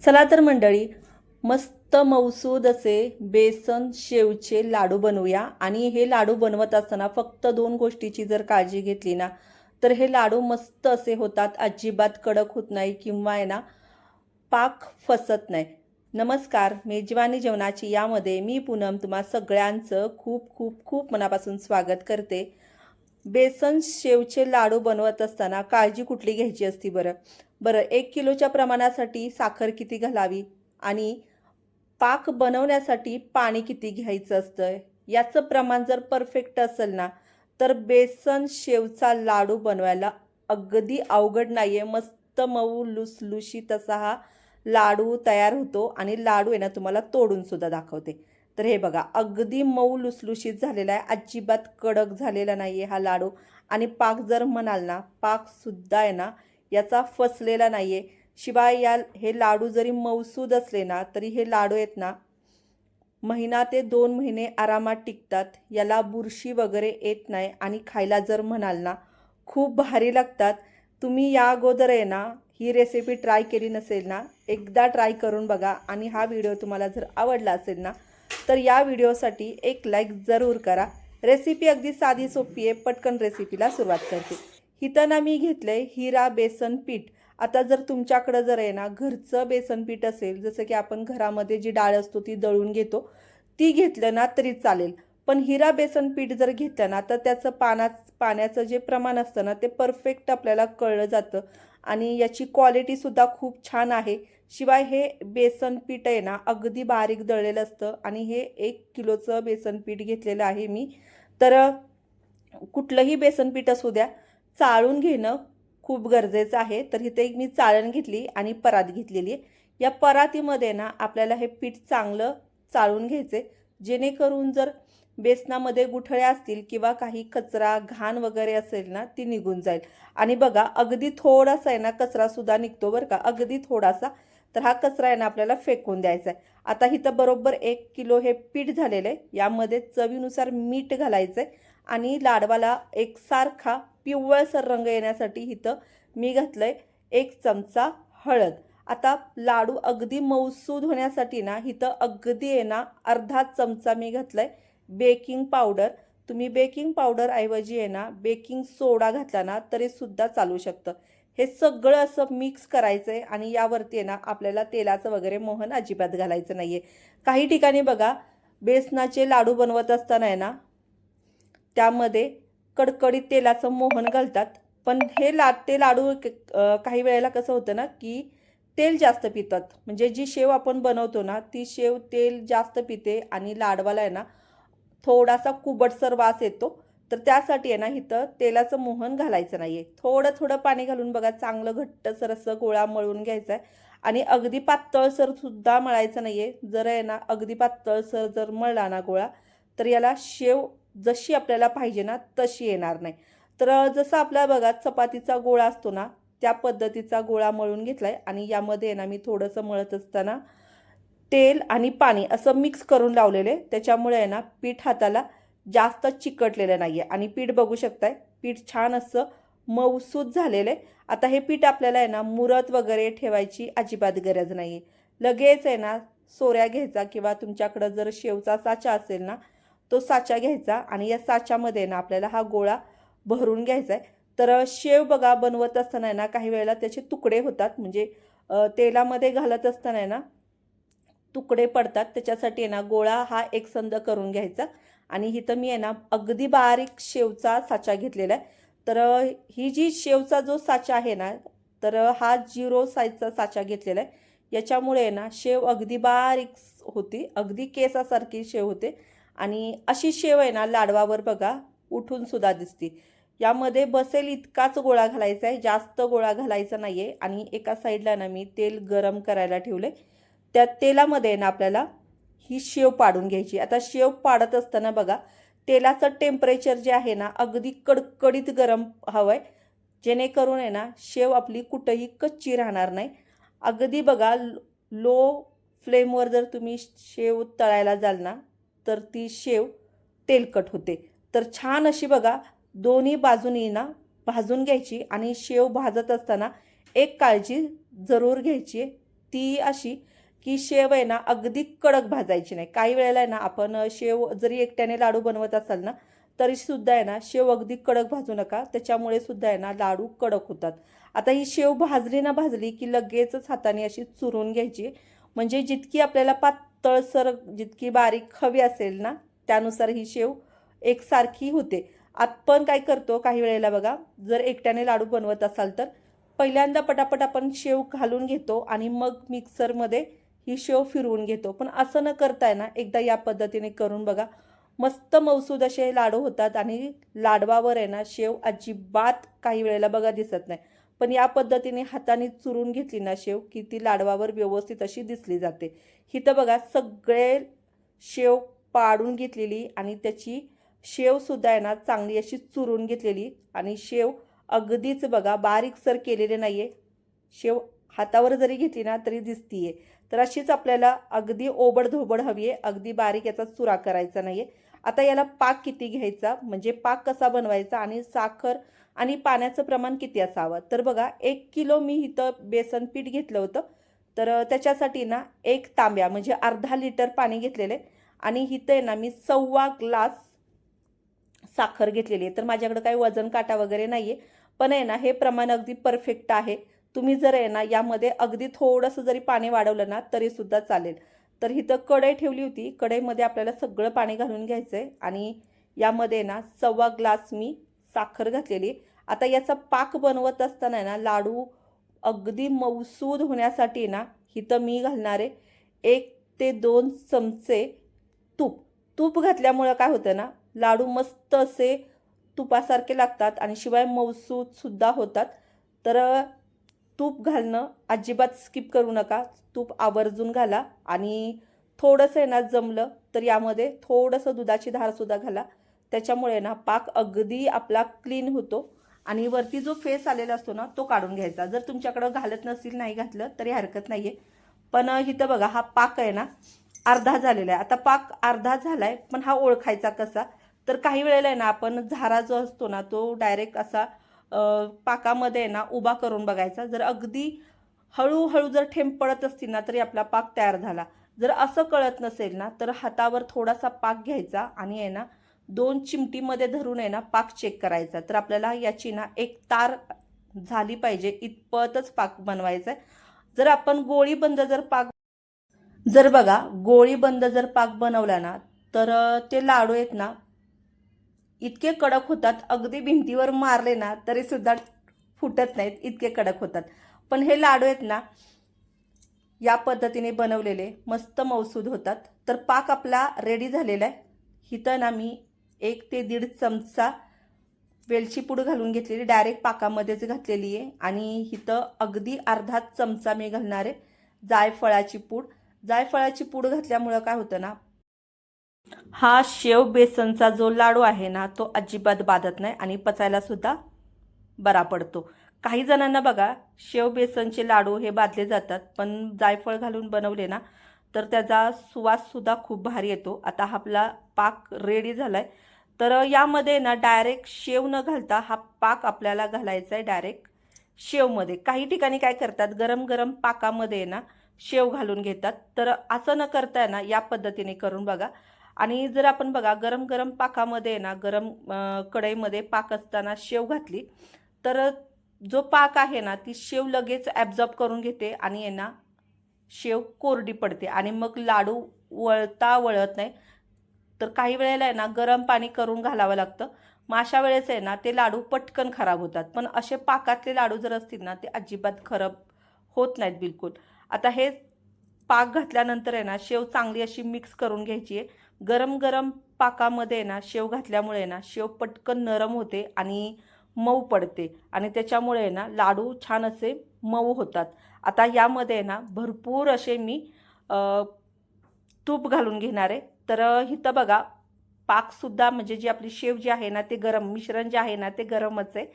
चला तर मंडळी मस्त मौसूद असे बेसन शेवचे लाडू बनवूया. आणि हे लाडू बनवत असताना फक्त दोन गोष्टीची जर काळजी घेतली ना तर हे लाडू मस्त असे होतात. अजिबात कडक होत नाही किंवा आहे ना पाक फसत नाही. नमस्कार मेजवानी जेवणाची यामध्ये मी पूनम तुम्हा सगळ्यांचं खूप खूप खूप मनापासून स्वागत करते. बेसन शेवचे लाडू बनवत असताना काळजी कुठली घ्यायची असती बरं? बरं एक किलोच्या प्रमाणासाठी साखर किती घालावी आणि पाक बनवण्यासाठी पाणी किती घ्यायचं असतं याचं प्रमाण जर परफेक्ट असेल ना तर बेसन शेवचा लाडू बनवायला अगदी अवघड नाही आहे मस्त मऊ लुसलुशीत असा हा लाडू तयार होतो आणि लाडू आहे ना तुम्हाला तोडूनसुद्धा दाखवते. तर हे बघा अगदी मऊ लुसलुशीत झालेला आहे. अजिबात कडक झालेला नाही आहे हा लाडू. आणि पाक जर म्हणाल ना पाकसुद्धा आहे ना याचा फसलेला नाही आहे शिवाय या हे लाडू जरी मौसूद असले ना तरी हे लाडू आहेत ना महिना ते दोन महिने आरामात टिकतात. याला बुरशी वगैरे येत नाही आणि खायला जर म्हणाल ना खूप भारी लागतात. तुम्ही या अगोदर आहे ना ही रेसिपी ट्राय केली नसेल ना एकदा ट्राय करून बघा आणि हा व्हिडिओ तुम्हाला जर आवडला असेल ना तर या व्हिडिओसाठी एक लाईक जरूर करा. रेसिपी अगदी साधी सोपी आहे पटकन रेसिपीला सुरुवात करते. इथं ना मी घेतलं आहे हिरा बेसन पीठ. आता जर तुमच्याकडं जर आहे ना घरचं बेसन पीठ असेल जसं की आपण घरामध्ये जी डाळ असतो ती दळून घेतो ती घेतलं ना तरी चालेल. पण हिरा बेसन पीठ जर घेतलं ना तर त्याचं पाना पाण्याचं जे प्रमाण असतं ना ते परफेक्ट आपल्याला कळलं जातं. आणि याची क्वालिटीसुद्धा खूप छान आहे. शिवाय हे बेसन पीठ आहे ना अगदी बारीक दळलेलं असतं. आणि हे एक किलोचं बेसन पीठ घेतलेलं आहे मी. तर कुठलंही बेसन पीठ असू द्या चाळून घेणं खूप गरजेचं आहे. तर इथे एक मी चाळण घेतली आणि परात घेतलेली आहे. या परातीमध्ये ना आपल्याला हे पीठ चांगलं चाळून घ्यायचे. जेणेकरून जर बेसनामध्ये गुठळ्या असतील किंवा काही कचरा घाण वगैरे असेल ना ती निघून जाईल. आणि बघा अगदी थोडासा आहे ना कचरासुद्धा निघतो बरं का. अगदी थोडासा. तर हा कचरा आहे ना आपल्याला फेकून द्यायचा आहे. आता इथं बरोबर एक किलो हे पीठ झालेलं आहे. यामध्ये चवीनुसार मीठ घालायचं आहे. आणि लाडवाला एकसारखा पिवळसर रंग येण्यासाठी इथं मी घातलं आहे एक चमचा हळद. आता लाडू अगदी मौसूद होण्यासाठी ना इथं अगदी आहे ना अर्धा चमचा मी घातला आहे बेकिंग पावडर. तुम्ही बेकिंग पावडर ऐवजी आहे ना बेकिंग सोडा घातला ना तरीसुद्धा चालू शकतं. हे सगळं असं मिक्स करायचं आहे आणि यावरती आहे ना आपल्याला तेलाचं वगैरे मोहन अजिबात घालायचं नाही आहे काही ठिकाणी बघा बेसनाचे लाडू बनवत असताना आहे ना त्यामध्ये कडकडीत तेलाचं मोहन घालतात. पण हे ला ते लाडू काही वेळेला कसं होतं ना की तेल जास्त पितात. म्हणजे जी शेव आपण बनवतो ना ती शेव तेल जास्त पिते आणि लाडवाला आहे ना थोडासा कुबटसर वास येतो. तर त्यासाठी आहे ना इथं तेलाचं मोहन घालायचं नाही आहे थोडं थोडं पाणी घालून बघा चांगलं घट्टसर असं गोळा मळून घ्यायचा आहे आणि अगदी पातळसर सुद्धा मळायचं नाही आहे जर आहे ना अगदी पातळसर जर मळला ना गोळा तर याला शेव जशी आपल्याला पाहिजे ना तशी येणार नाही. तर जसं आपल्या बघा चपातीचा गोळा असतो ना त्या पद्धतीचा गोळा मळून घेतला आहे आणि यामध्ये ना मी थोडंसं मळत असताना तेल आणि पाणी असं मिक्स करून लावलेले. त्याच्यामुळे आहे ना पीठ हाताला जास्त चिकटलेलं नाही आहे आणि पीठ बघू शकताय पीठ छान असं मऊसूत झालेलं आहे आता हे पीठ आपल्याला आहे ना मुरत वगैरे ठेवायची अजिबात गरज नाही आहे लगेच आहे ना सोऱ्या घ्यायचा किंवा तुमच्याकडं जर शेवचा साचा असेल ना तो साचा घ्यायचा आणि या साच्यामध्ये ना आपल्याला हा गोळा भरून घ्यायचा आहे. तर शेव बघा बनवत असताना आहे ना काही वेळेला त्याचे तुकडे होतात. म्हणजे तेलामध्ये घालत असताना आहे ना तुकडे पडतात. त्याच्यासाठी आहे ना गोळा हा एकसंद करून घ्यायचा. आणि इथं मी आहे ना अगदी बारीक शेवचा साचा घेतलेला आहे. तर ही जी शेवचा जो साचा आहे ना तर हा झिरो साईजचा साचा घेतलेला आहे. याच्यामुळे आहे ना शेव अगदी बारीक होती. अगदी केसासारखी शेव होते. आणि अशी शेव आहे ना लाडवावर बघा उठून सुद्धा दिसते. यामध्ये बसेल इतकाच गोळा घालायचा आहे जास्त गोळा घालायचा नाही आहे आणि एका साईडला ना मी तेल गरम करायला ठेवले. त्या तेलामध्ये ना आपल्याला ही शेव पाडून घ्यायची. आता शेव पाडत असताना बघा तेलाचं टेम्परेचर जे आहे ना अगदी कडकडीत गरम हवं आहे जेणेकरून आहे ना शेव आपली कुठंही कच्ची राहणार नाही. अगदी बघा लो फ्लेमवर जर तुम्ही शेव तळायला जाल ना तर ती शेव तेलकट होते. तर छान अशी बघा दोन्ही बाजूनी ना भाजून घ्यायची आणि शेव भाजत असताना एक काळजी जरूर घ्यायची ती अशी की शेव आहे ना अगदी कडक भाजायची नाही. काही वेळेला आहे ना आपण शेव जरी एकट्याने लाडू बनवत असाल ना तरीसुद्धा आहे ना शेव अगदी कडक भाजू नका. त्याच्यामुळे सुद्धा आहे ना लाडू कडक होतात. आता ही शेव भाजली ना भाजली की लगेचच हाताने अशी चुरून घ्यायची. म्हणजे जितकी आपल्याला पात तळसर जितकी बारीक हवी असेल ना त्यानुसार ही शेव एकसारखी होते. आपण काय करतो काही वेळेला बघा जर एकट्याने लाडू बनवत असाल तर पहिल्यांदा पटापट आपण शेव घालून घेतो आणि मग मिक्सरमध्ये ही शेव फिरवून घेतो. पण असं न करताय ना एकदा या पद्धतीने करून बघा. मस्त मौसूद असे लाडू होतात आणि लाडवावर आहे ना शेव अजिबात काही वेळेला बघा दिसत नाही. पण या पद्धतीने हाताने चुरून घेतली ना शेव की ती लाडवावर व्यवस्थित अशी दिसली जाते. ही तर बघा सगळे शेव पाडून घेतलेली आणि त्याची शेवसुद्धा आहे ना चांगली अशी चुरून घेतलेली. आणि शेव अगदीच बघा बारीकसर केलेले नाही आहे शेव हातावर जरी घेतली ना तरी दिसतीये. तर अशीच आपल्याला अगदी ओबडधोबड हवी आहे. अगदी बारीक याचा चुरा करायचा नाही आहे आता याला पाक किती घ्यायचा? म्हणजे पाक कसा बनवायचा? आणि साखर आणि पाण्याचं प्रमाण किती असावं? तर बघा एक किलो मी इथं बेसन पीठ घेतलं होतं. तर त्याच्यासाठी ना एक तांब्या म्हणजे अर्धा लिटर पाणी घेतलेले आणि इथं आहे ना मी सव्वा ग्लास साखर घेतलेली आहे. तर माझ्याकडं काही वजन काटा वगैरे नाही आहे पण आहे ना हे प्रमाण अगदी परफेक्ट आहे. तुम्ही जर आहे ना यामध्ये अगदी थोडंसं जरी पाणी वाढवलं ना तरीसुद्धा चालेल. तर इथं कढई ठेवली होती. कढईमध्ये आपल्याला सगळं पाणी घालून घ्यायचं आहे आणि यामध्ये ना सव्वा ग्लास मी साखर घातलेली. आता याचा पाक बनवत असताना ना लाडू अगदी मौसूद होण्यासाठी ना इथं मी घालणारे एक ते दोन चमचे तूप. तूप घातल्यामुळं काय होतं ना लाडू मस्त असे तुपासारखे लागतात आणि शिवाय मौसूदसुद्धा होतात. तर तूप घालणं अजिबात स्किप करू नका. तूप आवर्जून घाला आणि थोडंसं आहे ना जमलं तर यामध्ये थोडंसं दुधाची धारसुद्धा घाला. त्याच्यामुळे ना पाक अगदी आपला क्लीन होतो. आणि वरती जो फेस आलेला असतो ना तो काढून घ्यायचा. जर तुमच्याकडं घालत नसेल नाही घातलं तरी हरकत नाही आहे पण इथं बघा हा पाक आहे ना अर्धा झालेला आहे. आता पाक अर्धा झाला आहे पण हा ओळखायचा कसा? तर काही वेळेला आहे ना आपण झारा जो असतो ना तो डायरेक्ट असा पाकामध्ये ना उभा करून बघायचा. जर अगदी हळूहळू जर ठेंब पडत असतील ना तरी आपला पाक तयार झाला. जर असं कळत नसेल ना तर हातावर थोडासा पाक घ्यायचा आणि आहे ना दोन चिमटीमध्ये धरून आहे ना पाक चेक करायचा. तर आपल्याला याची ना एक तार झाली पाहिजे. इतपतच पाक बनवायचा आहे जर आपण गोळी बंद जर पाक जर बघा गोळी बंद जर पाक बनवला ना तर ते लाडू आहेत ना इतके कडक होतात. अगदी भिंतीवर मारले ना तरी सुद्धा फुटत नाहीत. इतके कडक होतात. पण हे लाडू आहेत ना या पद्धतीने बनवलेले. मस्त मौसूद होतात. तर पाक आपला रेडी झालेला आहे. इथं ना मी एक ते दीड चमचा वेलची पूड घालून घेतलेली डायरेक्ट पाकामध्येच घातलेली आहे. आणि इथं अगदी अर्धा चमचा मी घालणार आहे जायफळाची पूड. जायफळाची पूड घातल्यामुळं काय होतं ना हा शेव बेसनचा जो लाडू आहे ना तो अजिबात बाधत नाही आणि पचायला सुद्धा बरा पडतो. काही जणांना बघा शेव बेसनचे लाडू हे बांधले जातात पण जायफळ घालून बनवले ना तर त्याचा सुवाससुद्धा खूप भारी येतो. आता आपला पाक रेडी झाला आहे तर यामध्ये ना डायरेक्ट शेव न घालता हा पाक आपल्याला घालायचा आहे डायरेक्ट शेवमध्ये. काही ठिकाणी काय करतात गरम गरम पाकामध्ये ना शेव घालून घेतात. तर असं न करता ना या पद्धतीने करून बघा. आणि जर आपण बघा गरम गरम पाकामध्ये ना गरम कढईमध्ये पाक असताना शेव घातली तर जो पाक आहे ना ती शेव लगेच ॲब्झॉर्ब करून घेते आणि ना शेव कोरडी पडते. आणि मग लाडू वळता वळत नाही. तर काही वेळेला आहे ना गरम पाणी करून घालावं लागतं. मग अशा वेळेस आहे ना ते लाडू पटकन खराब होतात. पण असे पाकातले लाडू जर असतील ना ते अजिबात खराब होत नाहीत बिलकुल. आता हे पाक घातल्यानंतर आहे ना शेव चांगली अशी मिक्स करून घ्यायची आहे. गरम गरम पाकामध्ये ना शेव घातल्यामुळे ना शेव पटकन नरम होते आणि मऊ पडते. आणि त्याच्यामुळे ना लाडू छान असे मऊ होतात. आता यामध्ये ना भरपूर असे मी तूप घालून घेणार आहे. तर इथं बघा पाकसुद्धा म्हणजे जी आपली शेव जी आहे ना ते गरम मिश्रण जे आहे ना ते गरमच आहे.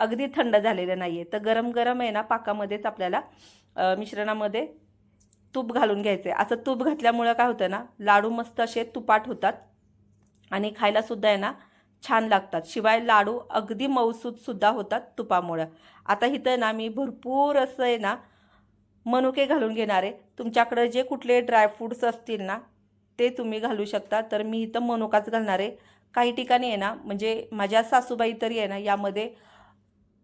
अगदी थंड झालेलं नाही आहे तर गरम गरम आहे ना पाकामध्येच आपल्याला मिश्रणामध्ये तूप घालून घ्यायचं आहे असं तूप घातल्यामुळं काय होतं ना लाडू मस्त असे तुपाट होतात आणि खायलासुद्धा आहे ना छान लागतात. शिवाय लाडू अगदी मऊसूदसुद्धा होतात तुपामुळं. आता इथं ना मी भरपूर असं आहे ना मनुके घालून घेणार आहे. तुमच्याकडे जे कुठले ड्रायफ्रूट्स असतील ना ते तुम्ही घालू शकता. तर मी इथं मनुकाच घालणार आहे. काही ठिकाणी आहे ना म्हणजे माझ्या सासूबाई तरी आहे ना यामध्ये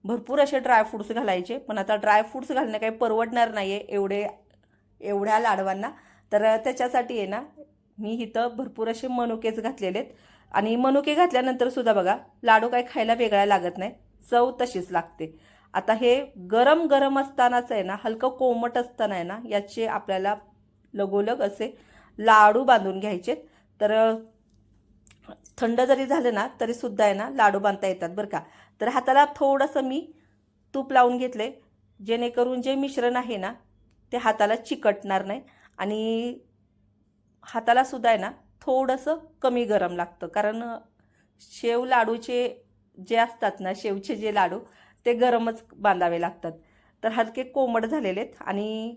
भरपूर असे ड्रायफ्रूट्स घालायचे. पण आता ड्रायफ्रूट्स घालणं काही परवडणार नाही आहे एवढे एवढ्या लाडवांना. तर त्याच्यासाठी आहे ना मी इथं भरपूर असे मनुकेच घातलेले आहेत आणि मनुके घातल्यानंतर सुद्धा बघा लाडू काही खायला वेगळा लागत नाही. चव तशीच लागते. आता हे गरम गरम असतानाच आहे ना हलकं कोमट असताना आहे ना याचे आपल्याला लगोलग असे लाडू बांधून घ्यायचे तर थंड जरी झालं ना तरी सुद्धा आहे ना लाडू बांधता येतात बरं का. तर हाताला थोडंसं मी तूप लावून घेतले जेणेकरून जे मिश्रण आहे ना ते हाताला चिकटणार नाही. आणि हाताला सुद्धा आहे ना थोडंसं कमी गरम लागतं. कारण शेव लाडूचे जे असतात ना शेवचे जे लाडू ते गरमच बांधावे लागतात. तर हलके कोमट झालेले आहेत. आणि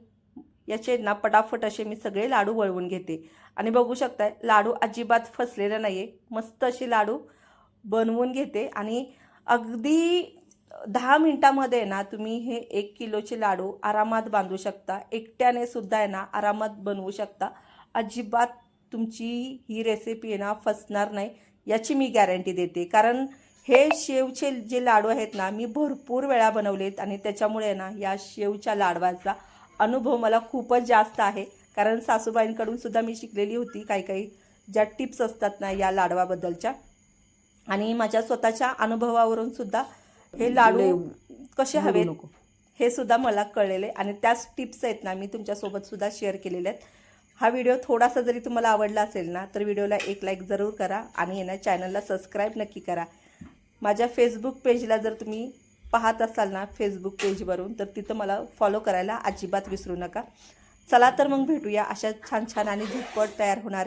याचे ना पटाफट असे मी सगळे लाडू वळवून घेते. आणि बघू शकताय लाडू अजिबात फसलेला नाही आहे मस्त असे लाडू बनवून घेते. आणि अगदी दहा मिनटामध्ये ना तुम्ही हे एक किलोचे लाडू आरामात बांधू शकता. एकट्याने सुद्धा आहे ना आरामात बनवू शकता. अजिबात तुमची ही रेसिपी आहे ना फसणार नाही याची मी गॅरंटी देते. कारण हे शेवचे जे लाडू आहेत ना मी भरपूर वेळा बनवलेत आणि त्याच्यामुळे ना या शेवच्या लाडवाचा अनुभव मला खूपच जास्त आहे. कारण सासूबाईंकडून सुद्धा मी शिकलेली होती. काही काही ज्या टिप्स असतात ना या लाडवाबद्दलच्या. आणि माझ्या स्वतःच्या अनुभवावरून सुद्धा हे लाडू कसे हवेत नको. हे सुद्धा मला कळलेले. आणि त्याच टिप्स आहेत ना मी तुमच्यासोबत सुद्धा शेअर केलेल्या आहेत. हा व्हिडिओ थोडासा जरी तुम्हाला आवडला असेल ना तर व्हिडिओला एक लाईक जरूर करा. आणि ना चॅनलला सबस्क्राईब नक्की करा. माझ्या फेसबुक पेजला जर तुम्ही पाहत असाल ना फेसबुक पेजवरून तर तिथं मला फॉलो करायला अजिबात विसरू नका. चला तर मग भेटूया. अशा छान छान आणि झटपट तयार होणाऱ्या